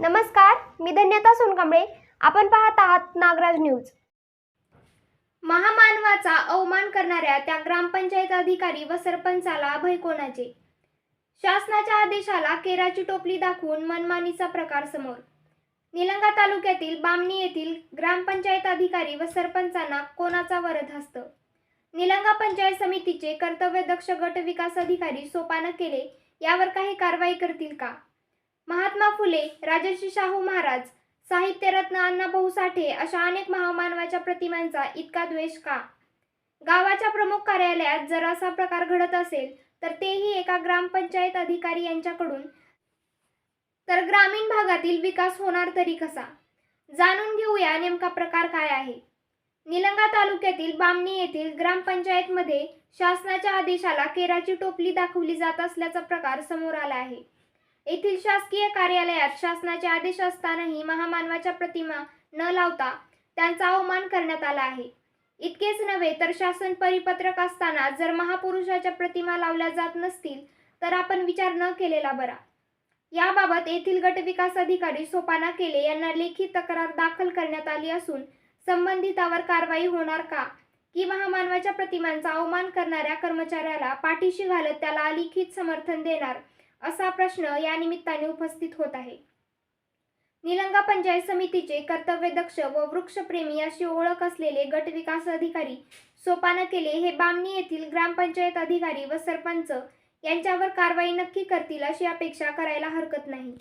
नमस्कार मी धन्यता सोनकांबळे. आपण पाहत आहात नागराज न्यूज. महामानवाचा अवमान करणाऱ्या त्या ग्रामपंचायत अधिकारी व सरपंचाला अभय कोणाचे? शासनाच्या आदेशाला केराची टोपली दाखवून मनमानीचा प्रकार समोर. निलंगा तालुक्यातील बामणी येथील ग्रामपंचायत अधिकारी व सरपंचांना कोणाचा वरद हस्त? निलंगा पंचायत समितीचे कर्तव्यदक्ष गट विकास अधिकारी सोपानं केले यावर काही कारवाई करतील का? महात्मा फुले राजर्षी शाहू महाराज साहित्यरत्न अण्णाभाऊ साठे अशा अनेक महामानवाच्या प्रतिमांचा इतका द्वेष का? गावाच्या प्रमुख कार्यालयात जर असा प्रकार घडत असेल तर तेही एका ग्रामपंचायत अधिकारी यांच्याकडून. तर ग्रामीण भागातील विकास होणार तरी कसा? जाणून घेऊया नेमका प्रकार काय आहे. निलंगा तालुक्यातील बामणी येथील ग्रामपंचायतमध्ये शासनाच्या आदेशाला केराची टोपली दाखवली जात असल्याचा प्रकार समोर आला आहे. येथील शासकीय कार्यालयात शासनाचे आदेश असतानाही महामानवाच्या प्रतिमा न लावता त्यांचा अवमान करण्यात आला आहे. इतकेच नव्हे तर शासन परिपत्रक असताना जर महापुरुषाच्या प्रतिमा लावल्या जात नसतील तर आपण विचार न केलेला बरा. याबाबत येथील गटविकास अधिकारी सोपाना केले यांना लेखी तक्रार दाखल करण्यात आली असून संबंधितावर कारवाई होणार का? की महामानवाच्या प्रतिमांचा अवमान करणाऱ्या कर्मचाऱ्याला पाठीशी घालत त्याला अलिखित समर्थन देणार? असा प्रश्न या निमित्ताने उपस्थित होत आहे. निलंगा पंचायत समितीचे कर्तव्यदक्ष व वृक्षप्रेमी अशी ओळख असलेले गट विकास अधिकारी सोपान केले हे बामणी येथील ग्रामपंचायत अधिकारी व सरपंच यांच्यावर कारवाई नक्की करतील अशी अपेक्षा करायला हरकत नाही.